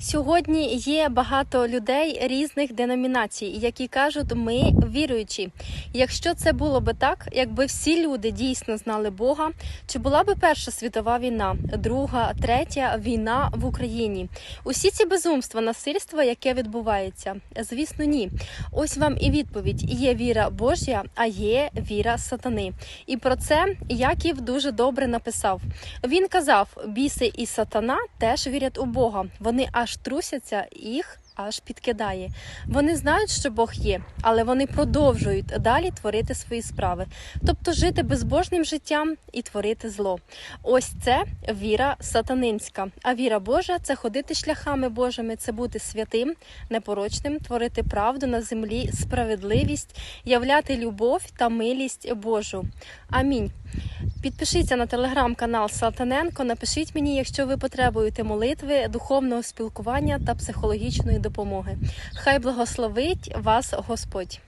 Сьогодні є багато людей різних деномінацій, які кажуть, ми віруючі. Якщо це було би так, якби всі люди дійсно знали Бога, чи була би Перша світова війна, друга, третя війна в Україні? Усі ці безумства, насильство, яке відбувається, звісно, ні. Ось вам і відповідь: є віра Божя, а є віра сатани. І про це Яків дуже добре написав. Він казав: біси і сатана теж вірять у Бога. Вони аж трусяться, їх аж підкидає. Вони знають, що Бог є, але вони продовжують далі творити свої справи, тобто жити безбожним життям і творити зло. Ось це віра сатанинська. А віра Божа це ходити шляхами Божими, це бути святим, непорочним, творити правду на землі, справедливість, являти любов та милість Божу. Амінь. Підпишіться на телеграм-канал Салтаненко. Напишіть мені, якщо ви потребуєте молитви, духовного спілкування та психологічної допомоги. Хай благословить вас Господь.